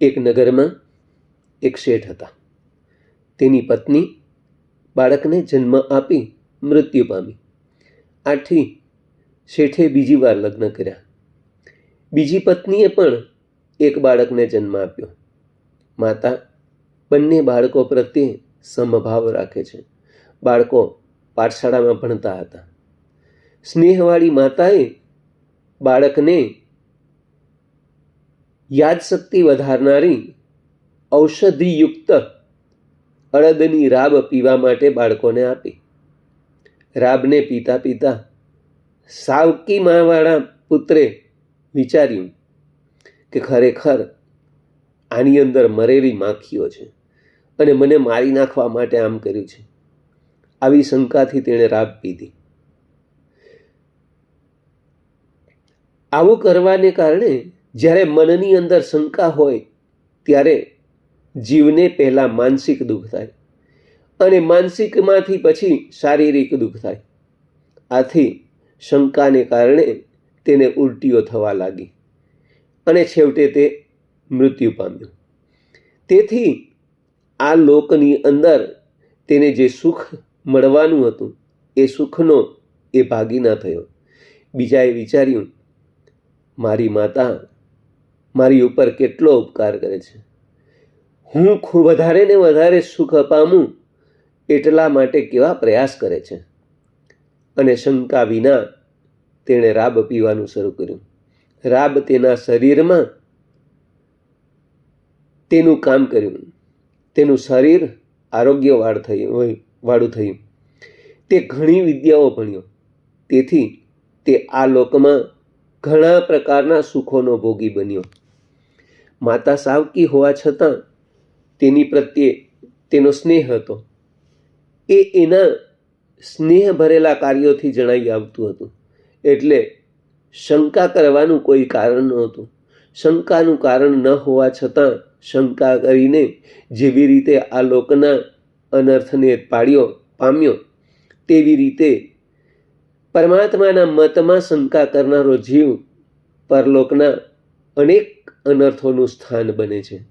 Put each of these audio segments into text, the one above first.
એક નગરમાં એક શેઠ હતા. તેની પત્ની બાળકને જન્મ આપી મૃત્યુ પામી. આથી શેઠે બીજી વાર લગ્ન કર્યા. બીજી પત્નીએ પણ એક બાળકને જન્મ આપ્યો. માતા બંને બાળકો પ્રત્યે સમભાવ રાખે છે. બાળકો પાઠશાળામાં ભણતા હતા. સ્નેહવાળી માતાએ બાળકને યાદશક્તિ વધારનારી ઔષધિયુક્ત અડદની રાબ પીવા માટે બાળકોને આપી. રાબને પીતા પીતા સાવકી માવાળા પુત્રે વિચાર્યું કે ખરેખર આની અંદર મરેલી માખીઓ છે અને મને મારી નાખવા માટે આમ કર્યું છે. આવી શંકાથી તેણે રાબ પીધી. આવું કરવાને કારણે જ્યારે મનની અંદર શંકા હોય, ત્યારે જીવને પહેલાં માનસિક દુઃખ થાય અને માનસિકમાંથી પછી શારીરિક દુઃખ થાય. આથી શંકાને કારણે તેને ઉલટીઓ થવા લાગી અને છેવટે તે મૃત્યુ પામ્યું. તેથી આ લોકની અંદર તેને જે સુખ મળવાનું હતું, એ સુખનો એ ભાગી ના થયો. બીજાએ વિચાર્યું, મારી માતા મારી ઉપર કેટલો ઉપકાર કરે છે. હું ખૂબ વધારે ને વધારે સુખ પામું એટલા માટે કેવા પ્રયાસ કરે છે. અને શંકા વિના તેણે રાબ પીવાનું શરૂ કર્યું. રાબ તેના શરીરમાં તેનું કામ કર્યું. તેનું શરીર આરોગ્યવાળ થયું હોય, વાળું થયું. તે ઘણી વિદ્યાઓ ભણ્યો. તેથી તે આ લોકમાં ઘણા પ્રકારના સુખોનો ભોગી બન્યો. માતા સાવકી હોવા છતાં તેની પ્રત્યે તેનો સ્નેહ હતો. એ એના સ્નેહ ભરેલા કાર્યોથી જણાઈ આવતું હતું. એટલે શંકા કરવાનું કોઈ કારણ નહોતું. શંકાનું કારણ ન હોવા છતાં શંકા કરીને જેવી રીતે આ લોકના અનર્થને પાડ્યો પામ્યો, તેવી રીતે પરમાત્માના મતમાં શંકા કરનારો જીવ પરલોકના અનેક અનર્થોનું સ્થાન બને છે.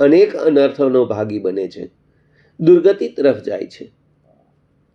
અનેક અનર્થોનો ભાગી બને છે. દુર્ગતિ તરફ જાય છે.